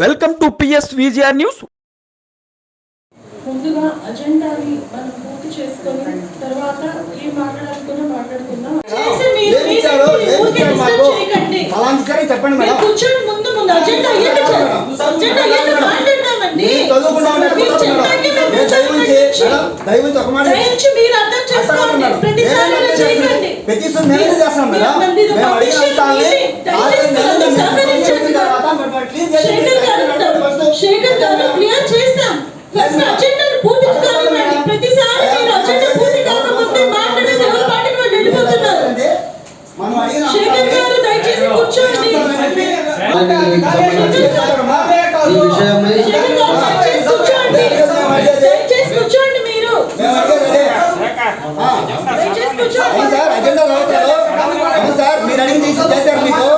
Welcome to PS VGR news ముందుగా అజెండాని మనం పూర్తి చేసుకొని తర్వాత ఏం మాట్లాడుకున్నా మాట్లాడుకుందాం. చెప్పండి మేడం. కూర్చొని ముందు ముందు. అజెండా అజెండా మాట్లాడదామండి. దయవుంచి ఒక మాట మీరు అర్థం చేసుకోండి. ప్రతిసారి చేయకండి. పెటిషన్ మేము చేస్తాం మేడం? మేము అడిగిన తర్వాత శేఖర్ గారు క్లియర్ చేస్తాం. ఫస్ట్ అజెండాను పూర్తి కానివ్వండి ప్రతిసారి శేఖర్ గారు దయచేసి కూర్చోండి. ఈ విషయమై శేఖర్ గారు దయచేసి కూర్చోండి. దయచేసి కూర్చోండి మీరు. దయచేసి కూర్చోండి. సార్ అజెండా సార్ అడిగింది తీసి చేశారు మీకు.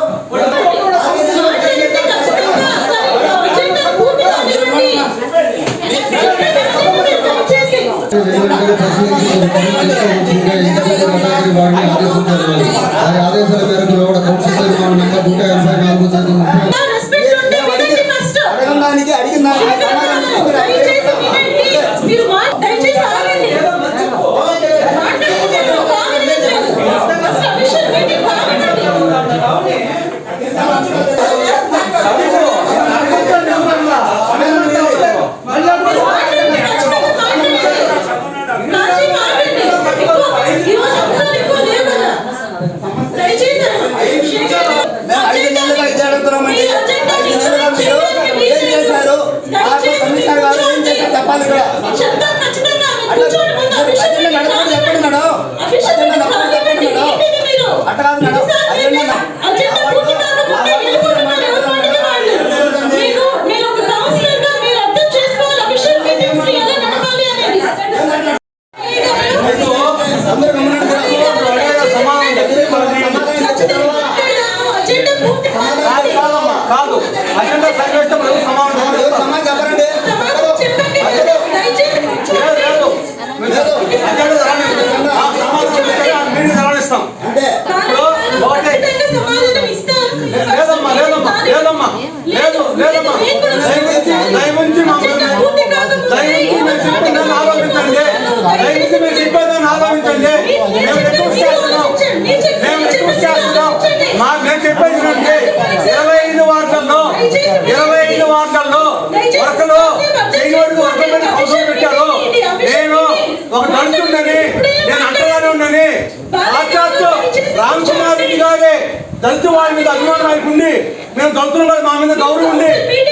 దళిత వారి మీద అభిమానం ఆయనకు ఉంది మేము దళితుల మా మీద గౌరవం ఉంది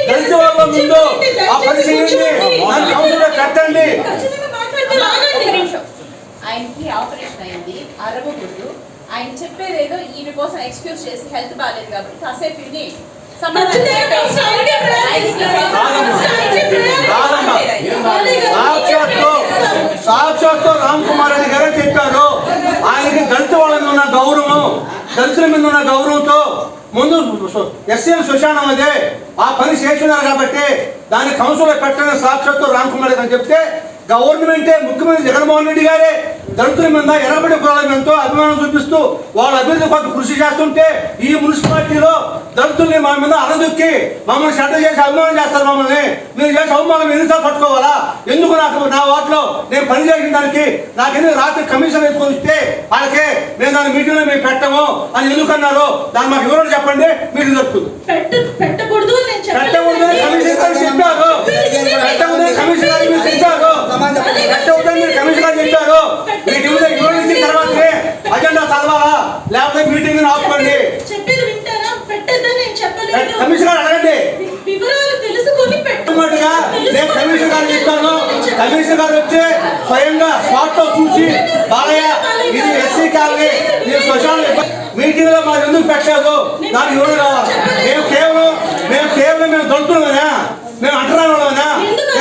దళిత వాళ్ళ ముందు ఆ నన్ను కౌన్సిలర్ కట్టండి. ఆయనకి ఆపరేషన్ అయింది అరవకూడదు ఆయన చెప్పేది ఏదో ఈయన కోసం ఎక్స్క్యూజ్ చేసి హెల్త్ బాగాలేదు కాబట్టి కాసేపు కాదమ్మా సాక్షాత్తు సాక్షాత్తు రామ్ కుమార్ రెడ్డి గారే చెప్పారు ఆయనకి దళిత వాళ్ళ మీద ఉన్న గౌరవం. దళితుల మీద ఉన్న గౌరవంతో ముందు ఎస్ఎం శ్మశానం అదే. ఆ పని చేస్తున్నారు కాబట్టి దాన్ని కౌన్సిల్లో పెట్టడం సాక్షాత్తు రామ్ కుమార్ అని చెప్తే గవర్నమెంటే ముఖ్యమంత్రి జగన్మోహన్ రెడ్డి గారే దళితుల మీద ఎర్రబడి కులాల మీదతో అభిమానం చూపిస్తూ వాళ్ళ అభివృద్ధి కొరకు కృషి చేస్తుంటే ఈ మున్సిపాలిటీలో దళితుల్ని మా మీద అనదొక్కి మమ్మల్ని శ్రద్ధ చేసి అభిమానం చేస్తారు మమ్మల్ని. మీరు చేసే అవమానం ఎన్నిసార్లు పట్టుకోవాలా? ఎందుకు నాకు నా వాటిలో నేను పని చేసిన దానికి నాకు ఎందుకు రాత్రి కమిషన్ ఎత్తుకొని ఇస్తే వాళ్ళకే మేము దాని మీటింగ్లో మేము పెట్టము అని ఎందుకు అన్నారు దాన్ని మాకు వివరణ చెప్పండి మీటింగ్ జరుపుతుంది పెట్ట పెట్టకూడదు కమిషన్ చెప్పారు. పెట్టకూడదని కమిషన్ గారు మీరు చెప్పారు. పెట్టకూడదని మీరు కమిషన్ గారు చెప్పారు. మీటింగ్లో వివరించిన తర్వాతనే అజెండా చదవాలా? లేకపోతే మీటింగ్ ఆపుకోండి. చెప్పేది వింటారా పెట్టద్దని నేను చెప్పలేదు. కమిషన్ గారు అడగండి. నేను కమిషన్ గారు చెప్తాను. కమిషన్ గారు వచ్చి స్వయంగా స్పాట్లో చూసి బాలయ్య ఇది ఎస్సీ కాలనీ ఇది శ్మశాన. మీటింగ్లో మాకు ఎందుకు పెట్టలేదు దానికి వివరణ కావాలి మేము కేవలం మేము కేవలం మేము దొరుకుతున్నామేనా మేము అంటున్నామేనా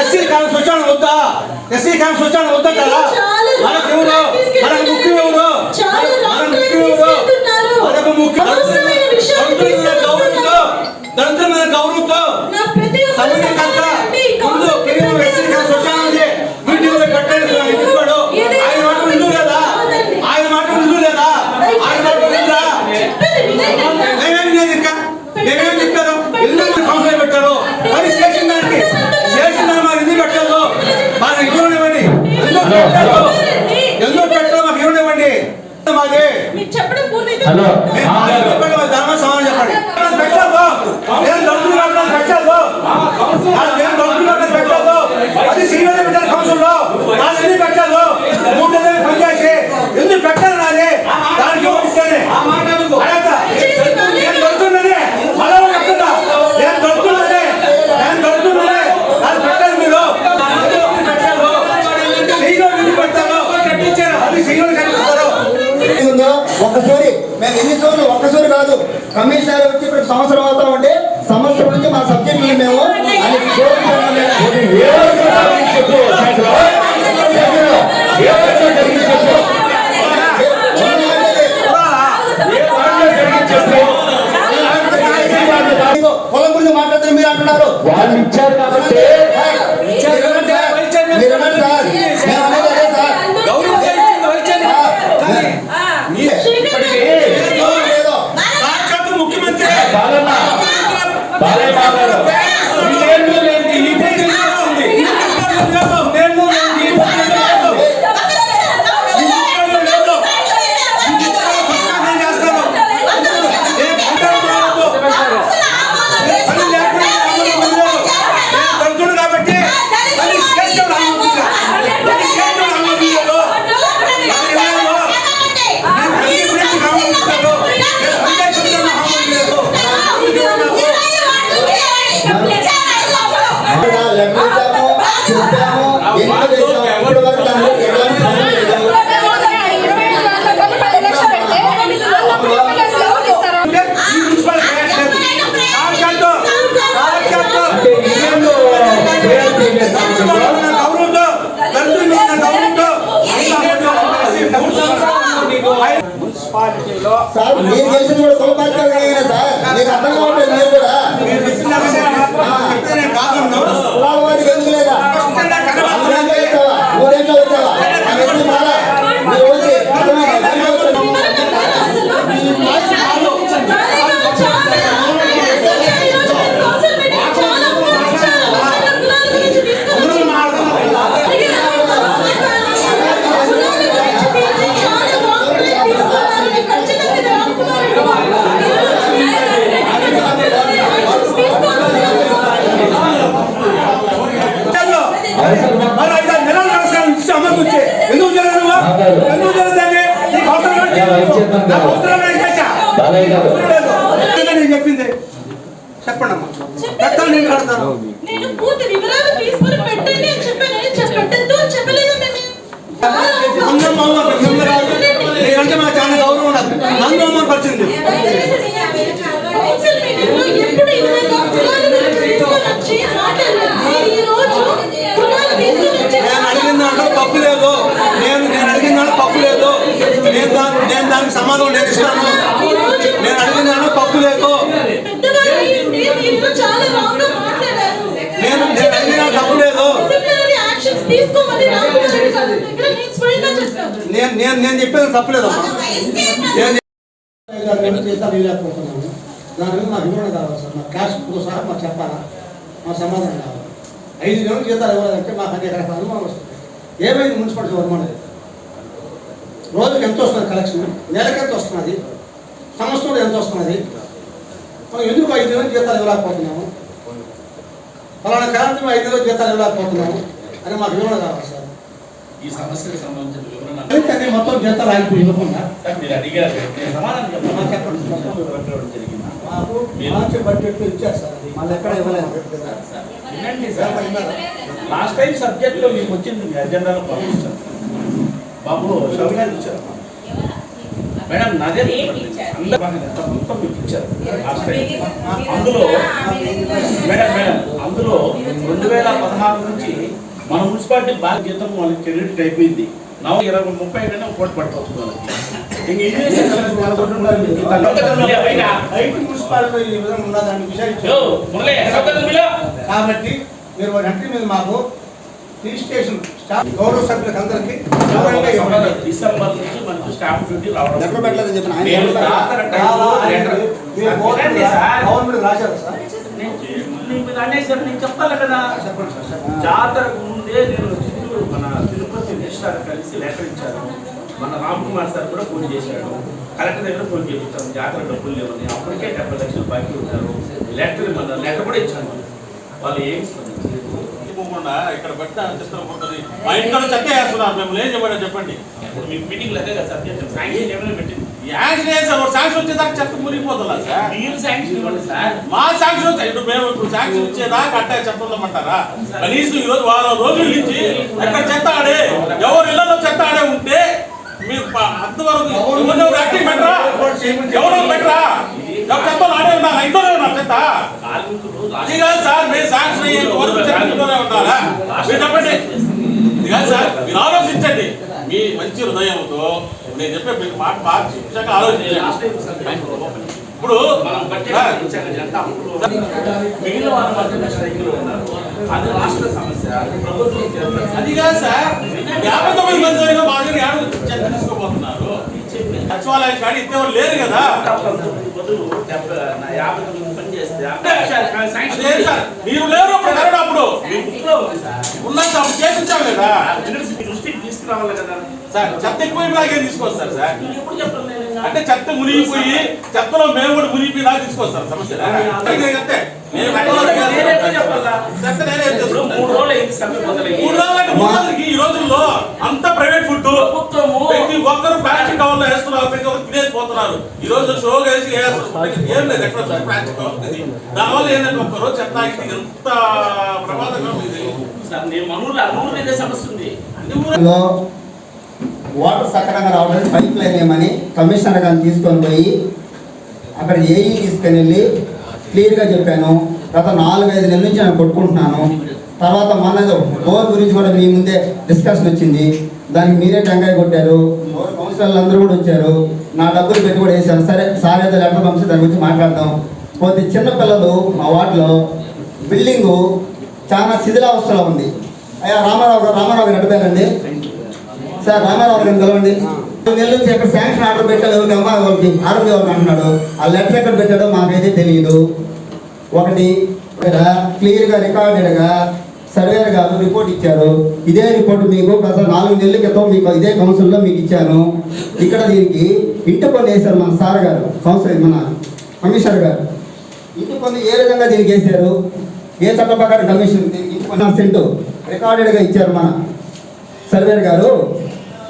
ఎస్సీ కాలనీ శ్మశానం వద్దా? ఎస్సీ కాలనీ శ్మశానం వద్దా కదా? ఎవరో మనకు ముఖ్యం ముఖ్యం ఎవరో మనకు ముఖ్యం గౌరవంతో దళితుల గౌరవంతో సమయంకంతా ముందు పిల్లలు వ్యక్తిగా స్వచ్ఛానంది వీటిలో కట్టేసి ఇచ్చుకోడు ఆయన మాట ఆయన మాట ఉండు ఆయన మాట ఉందా నేనేం లేదు ఇంకా నేనేం చెప్పాను? ఎందుకు కంప్లైంట్ పెట్టారు? చేసిన దానికి చేసిన దాన్ని మరి ఎందుకు మరి హలో మేము మాది చెప్పండి మాది ధర్మ సమానం చెప్పండి పెట్టాదు నేను దొరుకులు కట్టడం పెట్టాదు నేను దొరుకులు కట్టడం పెట్టాదు అది సీనియర్ పెట్టాలి కౌన్సిల్లో నాది ఎందుకు పెట్టాదు మూడు నెలలు పనిచేసి ఎందుకు పెట్టాలి నాది దానికి ఓపిస్తానే అడగతా. నేను దొరుకుతున్నది మళ్ళా చెప్తున్నా నేను దొరుకుతున్నది నేను దొరుకుతున్నది అది పెట్టాలి మీరు పెట్టారు సీనియర్ ఎందుకు పెట్టారు అది సీనియర్ కట్టిస్తారు ఉందో ఒక్కసారి మేము ఎన్ని సోర్లు ఒక్కసారి కాదు కమిషనర్ వచ్చి ఇప్పుడు సంవత్సరం అవుతా ఉంటే సంవత్సరం నుంచి మా సబ్జెక్ట్ మేము పొలం గురించి మాట్లాడుతున్నారు మీరు అంటున్నారు. మరి నెలలు నడుస్తాను ఇచ్చి అమ్మకు వచ్చి ఎందుకు జరగదు ఎందుకు జరుగుతుంది నీకు అవసరం నేను చెప్పింది? చెప్పండి. అమ్మా పెట్టాలి నేను కడతాను. నేను పూర్తి వివరాలు తీసుకుని పెట్టండి అని చెప్పాను. నేను చెప్పట్టు అని చెప్పలేదు మేము అందరం అమ్మ మిమ్మల్ని కాదు. మీరంటే మా చాలా గౌరవం ఉన్నది నన్ను అమ్మ పరిచింది కౌన్సిల్ మీటింగ్లో ఎప్పుడు తప్పు లేదు. నేను నేను అడిగిన దాంట్లో తప్పు లేదు. నేను దాని నేను దానికి సమాధానం నేను ఇస్తాను. నేను అడిగిన దాంట్లో తప్పు లేదు. నేను నేను అడిగిన తప్పు లేదు. నేను నేను నేను చెప్పేది తప్పు లేదమ్మా నేను దాని గురించి దాని మీద వివరణ కావాలి సార్ మా సహా మాకు చెప్పాలా మా సమాధానం కావాలి. ఐదు నెలలు జీతాలు ఇవ్వాలంటే మాకు అనేక రకాల అనుమానం వస్తుంది ఏమైంది మున్సిపాలిటీ వర్మానం రోజుకి ఎంత వస్తుంది కలెక్షన్? నెలకి ఎంత వస్తున్నది? సంవత్సరంలో ఎంత వస్తున్నది? మనం ఎందుకు ఐదు నెలలు జీతాలు ఇవ్వలేకపోతున్నాము? ఫలానా కారణం ఐదు నెలలు జీతాలు ఇవ్వలేకపోతున్నాము? అని మాకు వివరణ కావాలి సార్. ఈ సమస్యకు సంబంధించిన వివరణ మొత్తం జీతాలు ఆగిపోయి ఇవ్వకుండా మీరు అడిగారు. నేను సమాధానం చెప్పండి. మాకు మార్చి బడ్జెట్ ఇచ్చారు సార్ మళ్ళీ ఎక్కడ ఇవ్వలేదు. లాస్ట్ టైం సబ్జెక్ట్లో మీకు వచ్చింది మీ అజెండాలో పంపించాను బాబు షౌకాలు ఇచ్చారు మేడం నాదే అందరూ ఎంత మొత్తం మీకు ఇచ్చారు. లాస్ట్ టైం అందులో మేడం మేడం అందులో రెండు వేల పదహారు నుంచి మన మున్సిపాలిటీ బాగా జీతం వాళ్ళకి క్రెడిట్ అయిపోయింది నవ ఇరవై ముప్పై కన్నా ఒకటి పట్టుకోవచ్చు మున్సిపాలిటీ ఉన్నదాన్ని విషయం కాబట్టి మీరు వాటి మీద మాకు రిజిస్ట్రేషన్ స్టాఫ్ గౌరవ సభ్యులకు అందరికీ. డిసెంబర్ నుంచి మనకు డ్యూటీ రావడం పెట్టలేదని చెప్పిన ఆయన రాశారు సార్? అనేసారు నేను కదా. చెప్పండి సార్. జాతరకు ముందే నేను చిత్తూరు మన తిరుపతి కలిసి లెటర్ ఇచ్చారు మన రామ్ కుమార్ సార్ కూడా ఫోన్ చేశాడు. కలెక్టర్ దగ్గర ఫోన్ చేయించాము జాతర డబ్బులు లేవని. అప్పటికే డెబ్బై లక్షలు బాకీ ఉన్నారు. లెటర్ మన లెటర్ కూడా ఇచ్చాను. వాళ్ళు ఏం ఇక్కడ పెట్టిన చిత్రం ఉంటుంది. మా ఇంట్లో చెత్త వేస్తున్నారు మేము ఏం చెప్పండి చెప్పండి. మీటింగ్ కదా సార్ చేద్దాం. శాంక్షన్ ఏమైనా పెట్టింది. యాక్షన్ వేసారు శాంక్షన్ వచ్చేదాకా చెత్త మునిగిపోతుందా సార్? మీరు శాంక్షన్ ఇవ్వండి సార్. మా శాంక్షన్ వచ్చాయి ఇప్పుడు మేము ఇప్పుడు శాంక్షన్ ఇచ్చేదాకా అట్టే చెప్పమంటారా కనీసం ఈ రోజు వారం రోజుల నుంచి ఎక్కడ చెత్త ఆడే ఎవరు ఇళ్ళలో చెత్త ఆడే ఉంటే మీరు అంతవరకు ఎవరు యాక్టింగ్ పెట్టరా? ఎవరు పెట్టరా? చెత్త ఆడే ఉన్నారు? ఇంట్లోనే ఉన్నారు చెత్త? అది కాదు సార్ మేము శాంక్షన్ చెత్త ఇంట్లోనే ఉండాలా? మీరు చెప్పండి. ఇది కాదు సార్ మీరు ఆలోచించండి. మీ మంచి హృదయంతో నేను చెప్పే మీకు మాట మార్చి నిజంగా ఆలోచించండి. ఇప్పుడు మిగిలిన వాళ్ళు స్ట్రైక్లో ఉన్నారు. అది రాష్ట్ర సమస్య అది ప్రభుత్వం. అది కాదు సార్ యాభై తొమ్మిది మంది చెత్త తీసుకోబోతున్నారు? సచివాలయం కాడి ఇచ్చేవాళ్ళు లేరు కదా. మీరు లేరు అప్పుడు కరెక్ట్ అప్పుడు. ఉన్నంత అప్పుడు చేపించాం కదా. దృష్టికి తీసుకురావాలి కదా సార్ చెత్త ఎక్కువ తీసుకొస్తారు సార్? అంటే చెత్త మునిగిపోయి చెత్తలో మేము కూడా మునిగిపోయినా తీసుకొస్తారు సమస్య అంతే ఈ రోజుల్లో అంత ప్రైవేట్ ఫుడ్ ప్రతి ఒక్కరు ప్లాస్టిక్ కవర్లో వేస్తున్నారు ప్రతి ఒక్కరు తినేసి పోతున్నారు. ఈ రోజు షోగా వేసి. ఏం లేదు ఎక్కడ ప్లాస్టిక్ కవర్ దానివల్ల ఏంటంటే ఒక్క రోజు చెత్త ఎంత ప్రమాదకరం ఇది? సార్ నేను మనూరు అనూరు ఇదే సమస్య ఉంది. అన్ని ఊరు లో వాటర్ సక్రమంగా రావడానికి పైప్ లైన్ ఏమని కమిషనర్ గారిని తీసుకొని పోయి అక్కడ ఏఈ తీసుకొని వెళ్ళి క్లియర్గా చెప్పాను. గత నాలుగైదు నెలల నుంచి నేను కొట్టుకుంటున్నాను. తర్వాత మన బోర్ గురించి కూడా మీ ముందే డిస్కషన్ వచ్చింది. దానికి మీరే టెంకాయ కొట్టారు. కౌన్సిలర్లు అందరూ కూడా వచ్చారు. నా డబ్బులు పెట్టి కూడా వేశాను సరే సార్ ఏదో లెటర్ పంపిస్తే దాని గురించి మాట్లాడదాం. పోతే చిన్నపిల్లలు మా వార్డులో బిల్డింగు చాలా శిథిలావస్థలో ఉంది. అయ్యా రామారావు గారు రామారావు గారు నడిపారండి. సార్ రామారావు గారిని కలవండి. నెల నుంచి ఎక్కడ శాంక్షన్ ఆర్డర్ పెట్టాలి ఎవరికి అమ్మా వాళ్ళకి ఆరోగ్య వాళ్ళకి అంటున్నాడు. ఆ లెటర్ ఎక్కడ పెట్టాడో మాకైతే తెలియదు ఒకటి క్లియర్గా రికార్డెడ్గా సర్వేర్ గారు రిపోర్ట్ ఇచ్చారు. ఇదే రిపోర్ట్ మీకు గత నాలుగు నెలల క్రితం మీకు ఇదే కౌన్సిల్లో మీకు ఇచ్చాను. ఇక్కడ దీనికి ఇంటి పన్ను వేశారు మన సార్ గారు కౌన్సిల్ మన కమిషనర్ గారు. ఇంటి పన్ను ఏ విధంగా దీనికి వేశారు? ఏ చట్ట ప్రకారం కమిషన్? ఇంటి పన్ను సెంటు రికార్డెడ్గా ఇచ్చారు మన సర్వేర్ గారు.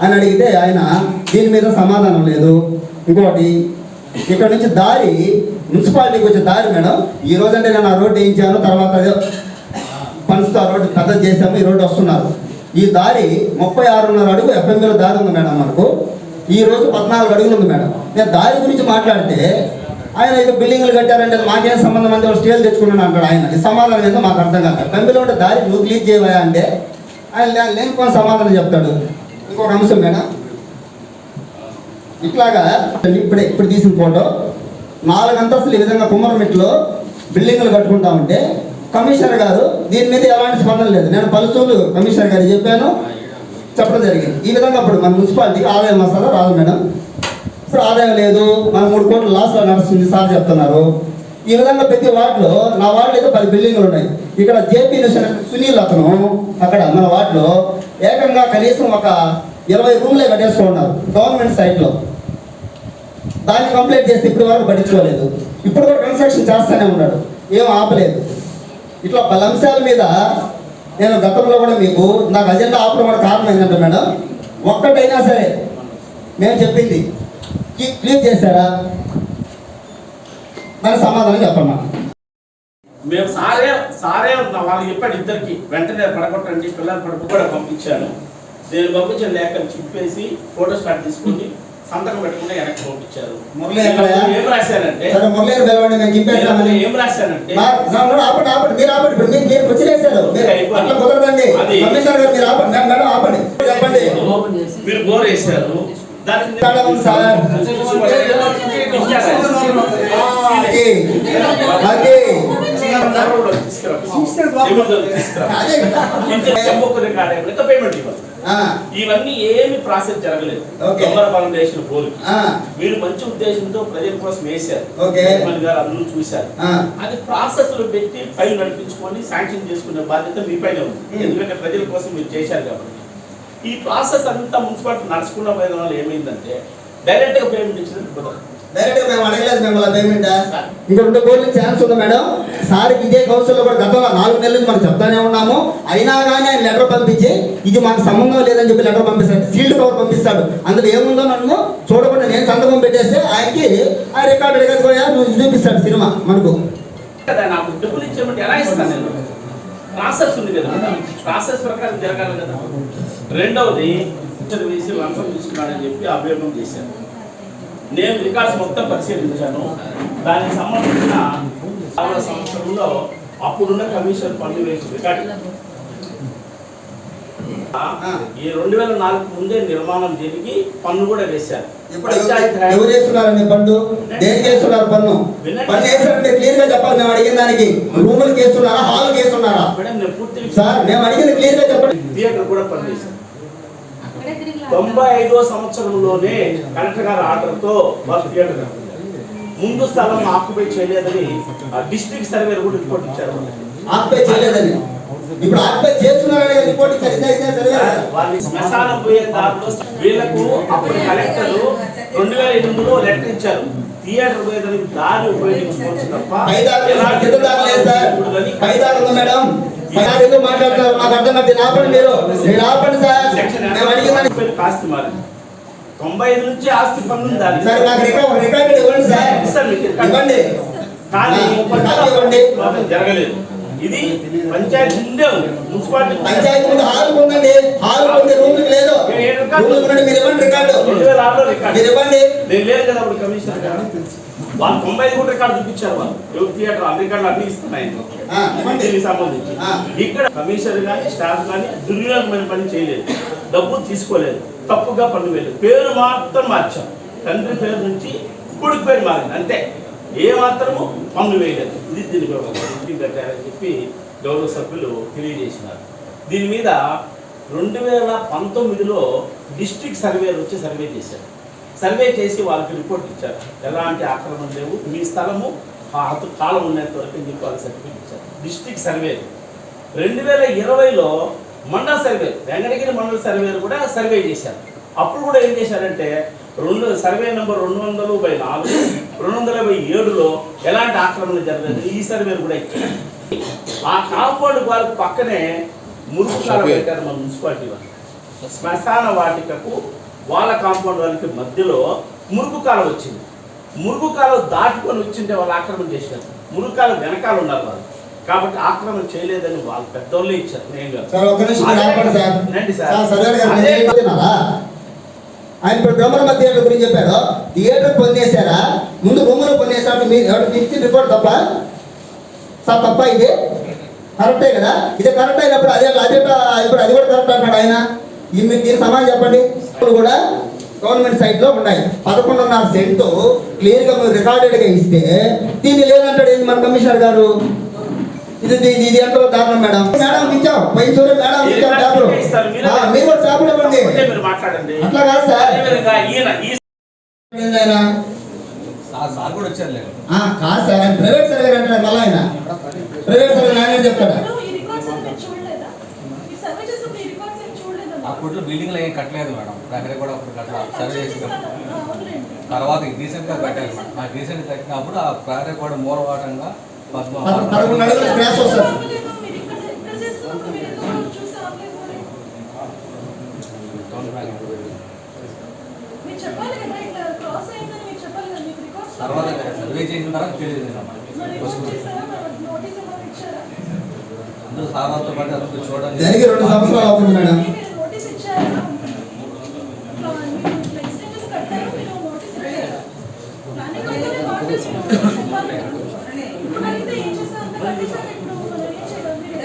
అని అడిగితే ఆయన దీని మీద సమాధానం లేదు. ఇంకోటి ఇక్కడ నుంచి దారి మున్సిపాలిటీకి వచ్చే దారి మేడం ఈ రోజంటే నేను ఆ రోడ్డు వేయించాను తర్వాత ఏదో ఆ రోడ్డు పెద్ద చేశాము ఈ రోడ్డు వస్తున్నారు. ఈ దారి ముప్పై ఆరున్నర అడుగు ఎఫ్ఎంఎల్ దారి ఉంది మేడం మనకు. ఈ రోజు పద్నాలుగు అడుగులు ఉంది మేడం. నేను దారి గురించి మాట్లాడితే ఆయన ఇక బిల్డింగ్లు కట్టారంటే మాకేం సంబంధం అంటే స్టేల్ తెచ్చుకున్నాను అంటాడు ఆయన. సమాధానం ఏందో మాకు అర్థం కాదు పెంబిలో ఉంటే దారి నువ్వు క్లీన్ చేయవా అంటే ఆయన లేని సమాధానం చెప్తాడు. ఇంకొక అంశం మేడం ఇట్లాగా ఇప్పుడే ఇప్పుడు తీసిన ఫోటో నాలుగు అంతస్తులు ఈ విధంగా కుమ్మరమిట్లో బిల్డింగ్లు కట్టుకుంటా ఉంటే కమిషనర్ గారు దీని మీద ఎలాంటి స్పందన లేదు. నేను పలుచూరు కమిషనర్ గారు చెప్పాను. చెప్పడం జరిగింది. ఈ విధంగా ఇప్పుడు మన మున్సిపాలిటీకి ఆదాయం వస్తుందా? రాదు మేడం. ఇప్పుడు ఆదాయం లేదు. మన మూడు కోట్ల లాస్లో నడుస్తుంది సార్ చెప్తున్నారు. ఈ విధంగా ప్రతి వార్డులో నా వార్డులో అయితే పది బిల్డింగ్లు ఉన్నాయి. ఇక్కడ జేపీ సునీల్ అతను అక్కడ మన వార్డులో ఏకంగా కనీసం ఒక ఇరవై రూమ్లే కట్టేసుకున్నారు గవర్నమెంట్ సైట్లో దాన్ని కంప్లీట్ చేస్తే ఇప్పటి వరకు పట్టించుకోలేదు. ఇప్పుడు కూడా కన్స్ట్రక్షన్ చేస్తూనే ఉన్నాడు ఏం ఆపలేదు. ఇట్లా పలు అంశాల మీద నేను గతంలో కూడా మీకు నాకు అజెండా ఆపడం కూడా కారణం ఏంటంటే మేడం ఒక్కటైనా సరే మేము చెప్పింది క్లియర్ చేశారా? మరి సమాధానం చెప్పమ్మా మేము సారే సారే ఉన్న వాళ్ళు చెప్పాడు ఇద్దరికి. వెంటనే పడగొట్టండి పిల్లలు పడుకు కూడా పంపించాను. నేను పంపించిన లేఖను చింపేసి ఫోటో స్టార్ట్ తీసుకుని సంతకం పెట్టుకుని వెనక్కి పంపించారు? ఏం రాశానంటే ఏం ఆపండి ఆపండి మీరు ఆపండి ఇప్పుడు మీరు మీరు వచ్చినేసారు మీరు అట్లా కుదరదండి. అది- కమిషనర్ గారు మీరు ఆపండి మేడం, మేడం ఆపండి. చెప్పండి. మీరు బోర్ వేశారు. దానికి పేమెంట్ ఇవ్వాలి ఆ, ఇవన్నీ ఏమి ప్రాసెస్ జరగలేదు. ఓకే. దొంగల ఫౌండేషన్ బోర్డు ఆ, మీరు మంచి ఉద్దేశంతో ప్రజల కోసం వేశారు. చైర్మన్ గారు అందరూ చూశారు. అది ప్రాసెస్లో పెట్టి ఫైల్ నడిపించుకొని శాంక్షన్ చేసుకునే బాధ్యత మీ పైన ఉంది. ఎందుకంటే ప్రజల కోసం మీరు చేశారు కాబట్టి. ఈ ప్రాసెస్ అంతా మున్సిపాలిటీ నడుచుకున్న పోయిన వల్ల ఏమైందంటే డైరెక్ట్గా పేమెంట్ ఇచ్చినట్టు కుదరదు డైరెక్ట్ మేము అడగలేదు మిమ్మల్ని పేమెంట్ ఇంకా రెండు కోట్ల ఛాన్స్ ఉంది మేడం? సార్కి ఇదే కౌన్సిల్లో కూడా గతంలో నాలుగు నెలల నుంచి మనం చెప్తానే ఉన్నాము. అయినా కానీ ఆయన లెటర్ పంపించి ఇది మాకు సంబంధం లేదని చెప్పి లెటర్ పంపిస్తాడు. సీల్డ్ కవర్ పంపిస్తాడు. అందులో ఏముందో నన్ను చూడకుండా నేను సంతకం పెట్టేస్తే ఆయనకి ఆ రికార్డు ఎగకపోయా నువ్వు చూపిస్తాడు సినిమా మనకు. నాకు డబ్బులు ఇచ్చేమంటే ఎలా ఇస్తాను నేను? ప్రాసెస్ ఉంది కదా. ప్రాసెస్ ప్రకారం జరగాలి కదా. రెండవది ఇద్దరు వేసి లంచం తీసుకున్నాడని చెప్పి అభియోగం చేశాను నేను రికార్డ్స్ మొత్తం పరిశీలించాను. దానికి సంబంధించిన చాలా సంవత్సరంలో అప్పుడున్న కమిషన్ పన్ను వేసి రికార్డు ఈ రెండు వేల నాలుగు ముందే నిర్మాణం జరిగి పన్ను కూడా వేశారు. ఎవరు- వేస్తున్నారండి పన్ను? దేనికి వేస్తున్నారు పన్ను? పన్ను వేస్తారంటే క్లియర్గా చెప్పాలి మేము అడిగిన దానికి. రూములకి వేస్తున్నారా హాల్కి వేస్తున్నారా మేడం నేను పూర్తి సార్ మేము అడిగింది క్లియర్గా చెప్పండి. థియేటర్ కూడా పనిచేశారు తొంభై ఐదో సంవత్సరంలోనే కలెక్టర్ గారి ఆర్డర్తో వాళ్ళు థియేటర్. ముందు స్థలం ఆక్యుపై చేయలేదని డిస్ట్రిక్ట్ సర్వే కూడా రిపోర్ట్ ఇచ్చారు. ఆక్పై చేయలేదని. ఇప్పుడు ఆక్పై చేస్తున్నారని రిపోర్ట్. వాళ్ళ శ్మశానం పోయే దారిలో వీళ్ళకు అప్పుడు కలెక్టర్ రెండు వేల ఎనిమిదిలో లెటర్ ఇచ్చారు. థియేటర్ పోయేదానికి దారి ఉపయోగించుకోవచ్చు తప్ప మేడం మాట్లాడుతున్నారు? మాకు అర్థం కాదు. ఆపండి మీరు. ఆపండి సార్. మేము ఆస్తి మారింది. తొంభై ఐదు నుంచి ఆస్తి పన్ను కానీ జరగలేదు. ఇది పంచాయతీ ఉంది. మున్సిపాలిటీ పంచాయతీ ముందు హాల్ ఉందండి హాల్ ఉంది రూమ్కి లేదు. మీరు ఇవ్వండి రికార్డు. మీరు ఇవ్వండి. నేను లేను కదా అప్పుడు కమిషనర్ గారు. వాళ్ళు తొంభై కూడా రికార్డు చూపించారు వాళ్ళు. ఎవరు థియేటర్ రికార్డులు అన్ని ఇస్తున్నాయి. సంబంధించి. ఇక్కడ కమిషనర్ కానీ స్టాఫ్ కానీ దుర్వినియోగమైన పని చేయలేదు. డబ్బు తీసుకోలేదు. తప్పుగా పన్ను వేయలేదు. పేరు మాత్రం మార్చాం. తండ్రి పేరు నుంచి కొడుకు పేరు మారింది. అంతే. ఏ మాత్రము పన్ను వేయలేదు. ఇది దీని మీటింగ్ కట్టారని చెప్పి గౌరవ సభ్యులు తెలియజేసినారు. దీని మీద రెండు వేల పంతొమ్మిదిలో డిస్ట్రిక్ట్ సర్వేలు వచ్చి సర్వే చేశారు. సర్వే చేసి వాళ్ళకి రిపోర్ట్ ఇచ్చారు. ఎలాంటి ఆక్రమణ లేవు. మీ స్థలము హత కాలం ఉన్నంత వరకు అని చెప్పి వాళ్ళు సర్టిఫికేట్ ఇచ్చారు. డిస్ట్రిక్ట్ సర్వే రెండు వేల ఇరవైలో మండల సర్వే వెంకటగిరి మండల సర్వేలు కూడా సర్వే చేశారు. అప్పుడు కూడా ఏం చేశారంటే రెండు సర్వే నెంబర్ రెండు వందలు బై నాలుగు రెండు వందల బై ఏడులో ఎలాంటి ఆక్రమణ జరగలేదు. ఈ సర్వేలు కూడా ఇచ్చారు. ఆ కాంపౌండ్ వాళ్ళకి పక్కనే మురుగుకాల పెట్టారు మన మున్సిపాలిటీ వాళ్ళు. శ్మశాన వాటికకు వాళ్ళ కాంపౌండ్ వాళ్ళకి మధ్యలో మురుగు కాలం వచ్చింది. మురుగు కాలం దాటుకొని వచ్చింటే వాళ్ళు ఆక్రమణ చేశారు. మురుగు కాలం వెనకాల ఉన్నారు వాళ్ళు. కాబట్టి ఆక్రమణ చేయలేదని వాళ్ళు పెద్దోళ్ళే ఇచ్చారు. నేను? ఆయన ఇప్పుడు బ్రహ్మరమ్మ థియేటర్ గురించి చెప్పారు? థియేటర్ పొందేశారా? ముందు రూములు పొందేశారు. మీరు ఎవరు ఇచ్చిన రిపోర్ట్ తప్ప? సార్ తప్ప ఇది? కరెక్టే కదా? ఇది కరెక్ట్ అయినప్పుడు అదే అదే ఇప్పుడు అది కూడా కరెక్ట్ అంటాడు ఆయన. మీరు దీనికి సమాధానం చెప్పండి. ఇప్పుడు కూడా గవర్నమెంట్ సైట్లో ఉన్నాయి. పదకొండున్నర సెంటు క్లియర్గా రికార్డెడ్గా ఇస్తే దీన్ని లేదంటాడు ఏంది మన కమిషనర్ గారు? ఇది ఇది ఇది ఎంతో దారుణం మేడం? ఇచ్చాం ఇచ్చాం. మీరే- ఇవ్వండి అట్లా కాదు సార్. కాదు సార్ ఆయన ప్రైవేట్ సర్వే అంటారు మళ్ళీ ఆయన. సర్వే నాయన చెప్తాడా. అప్పట్లో బిల్డింగ్లు ఏం కట్టలేదు మేడం. అక్కడ కూడా అప్పుడు సర్వే చేసినాం. తర్వాత రీసెంట్గా కట్టారు. మేడం ఆ రీసెంట్ కట్టినప్పుడు ఆ ప్రాజెక్ట్ కూడా మూలవాటంగా పదకొండు అడుగుల క్రాస్ వస్తుంది. తర్వాత సర్వే చేసిన తర్వాత అందరూ పాటు చూడండి జరిగి రెండు సంవత్సరాలు అవుతుంది మేడం మీరు నోటీస్ ఇచ్చారా ఇట్లా మీరు ఇట్లా ఎక్స్టెంజెస్ కట్టారు మీరు నోటీస్ ఇచ్చారా ప్లానింగ్ అయితేనే నోటీస్ చెప్పాలి కదా. ఇప్పుడు అడిగితే ఏం చేస్తారు అంత కట్టేసారు ఇప్పుడు మనం ఏం చేయాలి మీరు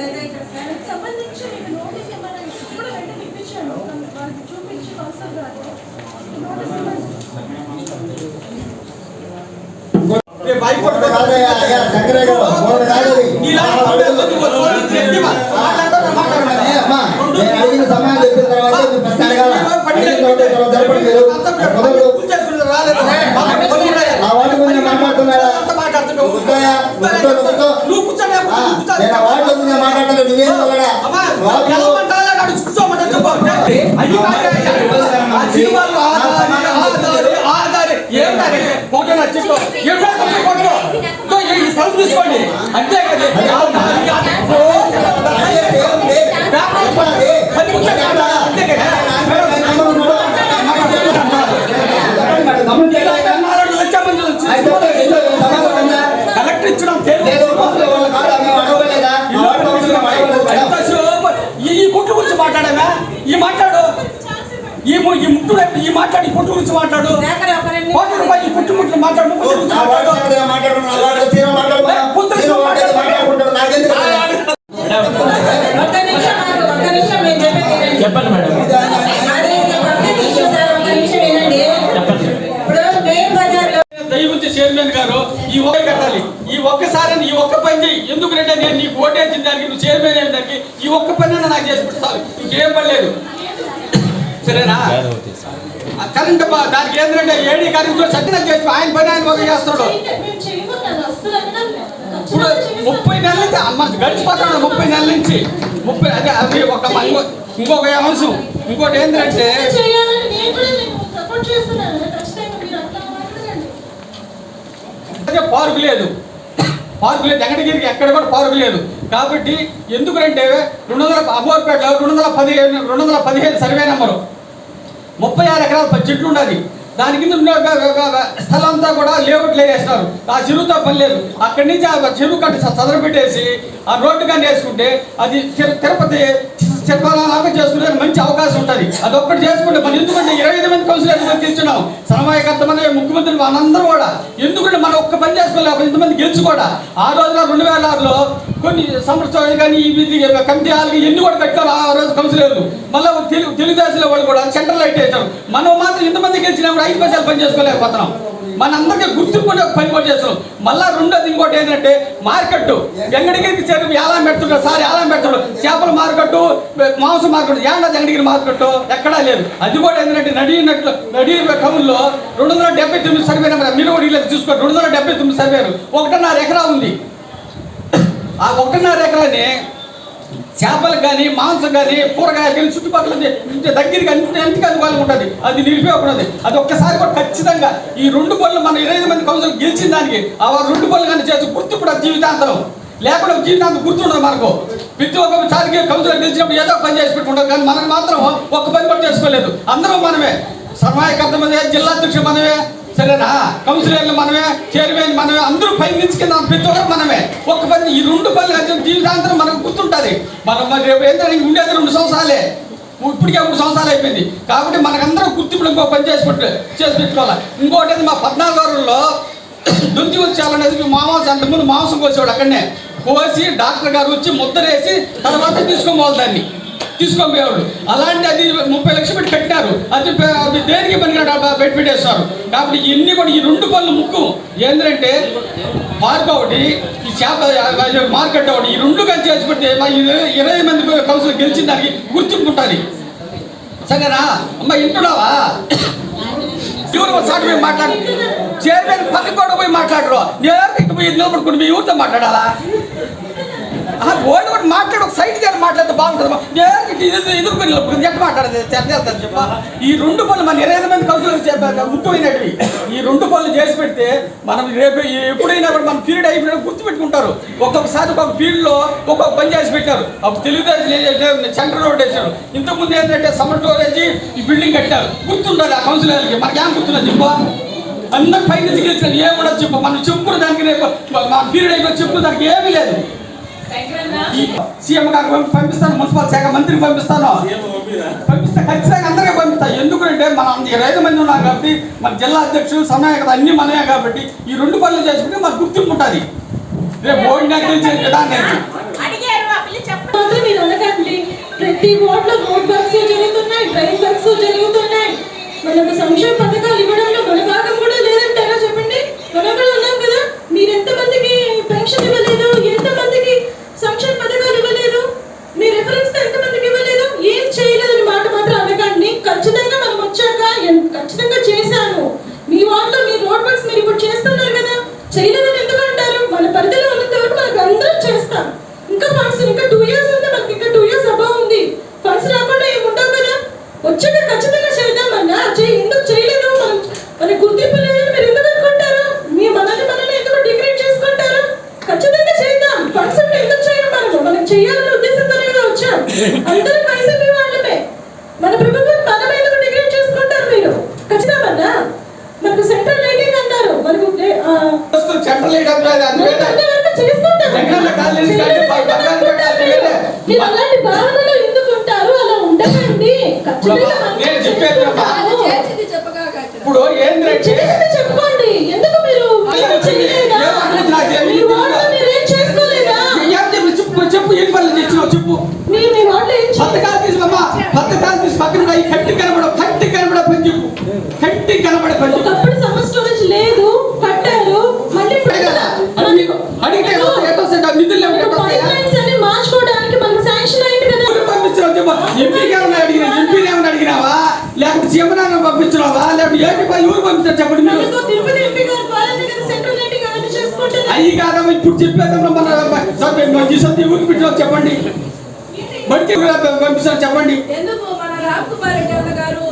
దానికి సంబంధించి మీకు నోటీస్ ఏమైనా ఇచ్చి కూడా వెంటనే ఇప్పించాను వాళ్ళకి చూపించి కౌన్సిలర్ గారు నోటీస్ ఇవ్వండి ఒకటి కాదయ్యా, అయ్యా, శంకరయ్య గారు, ఒకటి కాదు అది. ఆరు అడుగులు. ఏ, అమ్మా, నేను అడిగిన సమాధానం చెప్పిన తర్వాత మీరు ప్రశ్న అడగాల. అడిగిన తర్వాత తర్వాత జరపండి మీరు. కుదరదు. నా వాటి గురించి మాట్లాడుతున్నారా కూర్చోయా, కూర్చో, కూర్చో. ఆ, నేను ఆ వాటి గురించి మాట్లాడలేదు నువ్వేం వల్లడా? వాటిలో- ఆ జీవాలు ఆదారి ఆదారి ఆదారి ఏమిటారు ఫోటో నచ్చిందో ఎప్పుడైతే మీ ఫోటో ఇదో ఈ సెల్ఫ్ తీసుకోండి అంతే కదా ఆదారి, ఆదారి. ఓ, పది ముచ్చట కాదా? అంతే కదా నాలుగు మంది వచ్చి కలెక్టర్ ఇచ్చడం ఈ ఈ కుట్ల గురించి మాట్లాడామా ఈ మాట్లాడు ఈ ముట్టు ఈ మాట్లాడు ఈ కుట్ల గురించి మాట్లాడు కోటి రూపాయలు ఈ కుట్టు ముట్లు మాట్లాడు ముట్టు గురించి మాట్లాడు ఒక్క నిమిషం ఆగు, ఒక్క నిమిషం నేను చెప్పేది చెప్పండి? మేడం. చైర్మన్ గారు ఈ ఒక్క కట్టాలి. ఈ ఒక్కసారి ఈ ఒక్క పని చేయి ఎందుకంటే నేను నీకు ఓటేసిన దానికి నువ్వు చైర్మన్ అయిన దానికి ఈ ఒక్క పని నాకు చేసి పెడతాను ఇంకేం పని లేదు. సరేనా? కరెంట్ దానికి ఏంటంటే ఏడీ కరెంట్ సత్యన చేసి ఆయన పని ఆయన ఒక చేస్తాడు. ఇప్పుడు ముప్పై నెలల నుంచి మన గడిచిపోతాడు ముప్పై నెలల నుంచి. ముప్పై అదే అది ఒక ఇంకొక అంశం ఇంకోటి ఏంటంటే పార్కు లేదు. పార్కు లేదు. వెంకటగిరికి ఎక్కడ కూడా పార్కు లేదు. కాబట్టి ఎందుకంటే రెండు వందల అమోర్పేటలో రెండు వందల పదిహేను రెండు వందల పదిహేను సర్వే నెంబరు. ముప్పై ఆరు ఎకరాల చెట్లు ఉన్నది. దాని కింద ఉన్న స్థలం అంతా కూడా లేఅవుట్ వేసేస్తున్నారు ఆ చెరువుతో పని లేదు. అక్కడి నుంచి ఆ చెరువు కట్టి చదరపెట్టేసి ఆ రోడ్డు కానీ వేసుకుంటే అది తిరు- తిరుపతి చిరపలాగా చేసుకునే మంచి అవకాశం ఉంటుంది. అది ఒక్కటి చేసుకుంటే మనం ఎందుకంటే ఇరవై ఐదు మంది కౌన్సిలర్ గెలిచున్నాం సమన్వయకర్త ముఖ్యమంత్రి మనందరూ కూడా. ఎందుకంటే మనం ఒక్క పని చేసుకోలేకపోతే ఇంతమంది గెలుచు కూడా ఆ రోజున రెండు వేల ఆరులో కొన్ని సంవత్సరాలు కానీ ఈ కమిటీ హాల్కి ఎన్ని కూడా పెట్టారు ఆ రోజు కౌన్సిలర్లు. మళ్ళీ తెలుగు తెలుగుదేశంలో వాళ్ళు కూడా సెంట్రల్ లైట్ వేశారు. మనం మాత్రం ఇంతమంది గెలిచినప్పుడు ఐదు పైసలు పని చేసుకోలేకపోతున్నాం. మనందరికీ గుర్తింపు పని కూడా చేస్తున్నాం. మళ్ళా రెండోది ఇంకోటి ఏంటంటే మార్కెట్. వెంగడగిరికి చెరువు ఎలా పెడుతుంటారు సార్ ఎలా పెడుతుంటారు చేపల మార్కెట్ మాంసం మార్కెట్ ఏంటో వెంగడగిరి మార్కెట్ ఎక్కడా లేదు. అది కూడా ఏంటంటే నడినట్లు నడి టౌన్లో రెండు వందల డెబ్బై తొమ్మిది సర్వే నెంబర్. మీరు కూడా ఇలా చూసుకోండి. రెండు వందల డెబ్బై తొమ్మిది సర్వేలు. ఒకటిన్నర ఎకరా ఉంది. ఆ ఒకటిన్నర ఎకరాని చేపలు కానీ మాంసం కానీ కూరగాయలు కానీ చుట్టుపక్కల దగ్గరికి అన్ని ఎంతకి అనుకూలంగా ఉంటుంది. అది నిలిపేయకూడదు. అది ఒక్కసారి కూడా ఖచ్చితంగా ఈ రెండు పనులు మన ఇరవై ఐదు మంది కౌన్సిల్ గెలిచిన దానికి ఆ రెండు పనులు కానీ చేసి గుర్తు కూడా జీవితాంతం. లేకుండా జీవితాంతం గుర్తుండదు మనకు. ప్రతి ఒక్కసారికి కౌన్సిల్ గెలిచినప్పుడు ఏదో పని చేసి పెట్టుకుంటారు. కానీ మనకు మాత్రం ఒక్క పని కూడా చేసుకోలేదు. అందరం మనమే. సర్వాయకర్త మనమే జిల్లా అధ్యక్షుడు మనమే. సరేనా కౌన్సిలర్లు మనమే చైర్మన్ మనమే అందరూ పై నుంచి కింద ప్రతి ఒక్కరు మనమే. ఒక పని ఈ రెండు పనులు కలిసి జీవితాంతరం మనకు గుర్తుంటుంది. మనం మరి రేపు ఏంటంటే ఉండేది రెండు సంవత్సరాలే. ఇప్పటికే మూడు సంవత్సరాలు అయిపోయింది. కాబట్టి మనకందరం గుర్తింపులు ఇంకో పని చేసి పెట్టు చేసి పెట్టుకోవాలి. ఇంకోటి మా పద్నాలుగు రోజుల్లో దుంతి వచ్చేయాలనేది మేము మాంసం అంతకుముందు మాంసం కోసేవాడు అక్కడనే. కోసి డాక్టర్ గారు వచ్చి ముద్దరేసి తర్వాత తీసుకోవాలి దాన్ని. తీసుకొని పోయేవాడు అలాంటి అది ముప్పై లక్షలు పెట్టి కట్టారు. అది దేనికి పని పెట్టి పెట్టేస్తారు. కాబట్టి ఇన్ని కూడా ఈ రెండు పనులు ముక్కు ఏంటంటే పార్క్ ఒకటి ఈ చేప మార్కెట్ ఒకటి ఈ రెండు కలిసి చేసి పెడితే ఇరవై మంది కౌన్సిల్ గెలిచిన దానికి గుర్తింపు ఉంటుంది సరేనా? అమ్మ ఇంటున్నావా? ఎవరు సాటి పోయి మాట్లాడు? చైర్మన్ పక్కకు కూడా పోయి మాట్లాడరు. నేను పోయి నిలబడుకుని మీ ఊరితో మాట్లాడాలా? ఆ ఓడి కూడా మాట్లాడు ఒక సైడ్ గారు మాట్లాడితే బాగుంటుంది నేను ఇది ఎదుర్కొని ఎట్లా మాట్లాడదు? చేస్తాను చెప్ప. ఈ రెండు పనులు మన ఇరవై మంది కౌన్సిలర్ ముఖ్యమైనవి ఈ రెండు పనులు చేసి పెడితే మనం రేపు ఎప్పుడైనా కూడా మన పీరియడ్ అయిపోయినా గుర్తు పెట్టుకుంటారు ఒక్కొక్కసారి ఒక్కొక్క పీరియడ్లో ఒక్కొక్క పని చేసి పెట్టారు అప్పుడు తెలుగుదేశం సెంటర్ రోడ్ వేశారు. ఇంతకుముందు ఏంటంటే సమ్మర్ స్టోరేజ్ ఈ బిల్డింగ్ కట్టారు. గుర్తుండాలి ఆ కౌన్సిలర్కి మనకి ఏం గుర్తున్నది చెప్ప? అందరు పైన దిగించారు ఏముండదు ఏం కూడా చెప్పు. మనం చెప్పుకున్న దానికి రేపు మన పీరియడ్ అయిపోయి చెప్పుకున్న దానికి ఏమీ లేదు. సీఎం పంపి- పంపిస్తాను మున్సిపల్ శాఖ మంత్రికి పంపిస్తాను. పంపిస్తా ఖచ్చితంగా అందరికీ పంపిస్తా. ఎందుకంటే మన ఇరవై ఐదు మంది ఉన్నారు కాబట్టి మన జిల్లా అధ్యక్షులు సమయ కదా అన్ని మనమే కాబట్టి ఈ రెండు పనులు చేసుకుంటే మనకు గుర్తింపు ఉంటుంది. రేపు ఓడినా గెలిచి విధానం ప్రతి వార్డులో రోడ్ వర్క్స్ జరుగుతున్నాయి డ్రైన్ వర్క్స్ జరుగుతున్నాయి. మనకు సంక్షేమ పథకాలు ఇప్పుడు ఏంటంటే చేసింది చెప్పుకోండి. ఎందుకు మీరు చెప్పు ఏం పనులు చేసినావు చెప్పు? పథకాలు తీసుకోమ్మా పథకాలు తీసి పక్కన కట్టి కనబడ కట్టి కనబడ పని చెప్పు కట్టి కనబడే పని చెప్పు లేకపోతే ఏంటి పై ఎవరు పంపించారు చెప్పండి మీరు తిరుపతి ఎంపీ గారు పాలన కదా సెంట్రల్ లైటింగ్ అయ్యి కాదమ్మా ఇప్పుడు చెప్పేదమ్మా మన సార్ మంచి ఊరికి పెట్టినావు చెప్పండి బట్టి పంపిస్తాను చెప్పండి ఎందుకు మన రామ్ కుమార్ గారు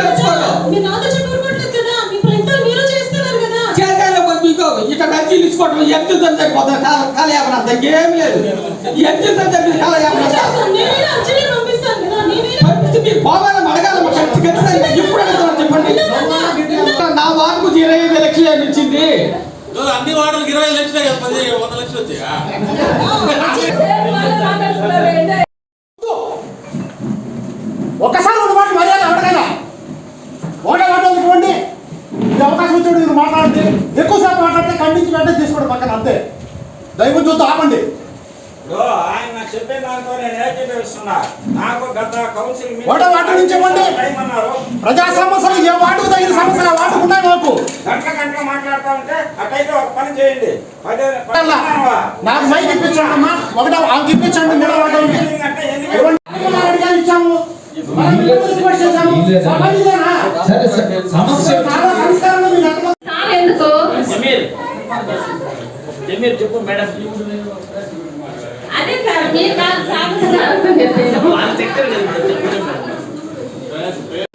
వచ్చారు? మీరు నాతో చెప్పి ఊరుకోవట్లేదు కదా. మీ ప్రయత్నాలు మీరు చేస్తున్నారు కదా. చేతనే మీకు ఇట్లా అర్జీలు ఇచ్చుకోవడం ఎంత సరిపోతుంది కాల కాలయాపన అంత ఏం లేదు. ఎంత సరిపోతుంది కాలయాపన మీరు పోవాలని అడగాలి. ఖచ్చితంగా ఎప్పుడు అడుగుతారో చెప్పండి. నా వార్డుకు ఇరవై ఐదు లక్షలు ఏమి ఇచ్చింది అన్ని వార్డులకు ఇరవై లక్షలే కదా పది వంద లక్షలు వచ్చాయా? ఒకసారి ఒక మాట మర్యాద ఎవరికైనా? ఓటే మాట ఇది అవకాశం వచ్చాడు మీరు మాట్లాడితే ఎక్కువసేపు మాట్లాడితే ఖండించి వెంటనే తీసుకోండి పక్కన అంతే. దైవం చూద్దాం ఆపండి. ఆయన చెప్పే దాంతో నేను ఏకీభవిస్తున్నా నాకు గత కౌన్సిల్ మాట నుంచి ప్రజా సమస్యలు ఏ వాటికి తగిన సమస్యలు ఆ వాటికి ఉన్నాయి మాకు. గంట గంట మాట్లాడుతా ఉంటే అటైతే ఒక పని చేయండి. నాకు మైక్ ఇప్పించండి అమ్మా ఒకటే ఆమెకి ఇప్పించండి అంటే ఇచ్చాము? సమస్య ఎందుకు? చెప్పు మేడం. అదే సార్ మీరు కాదు సార్ చెప్తాను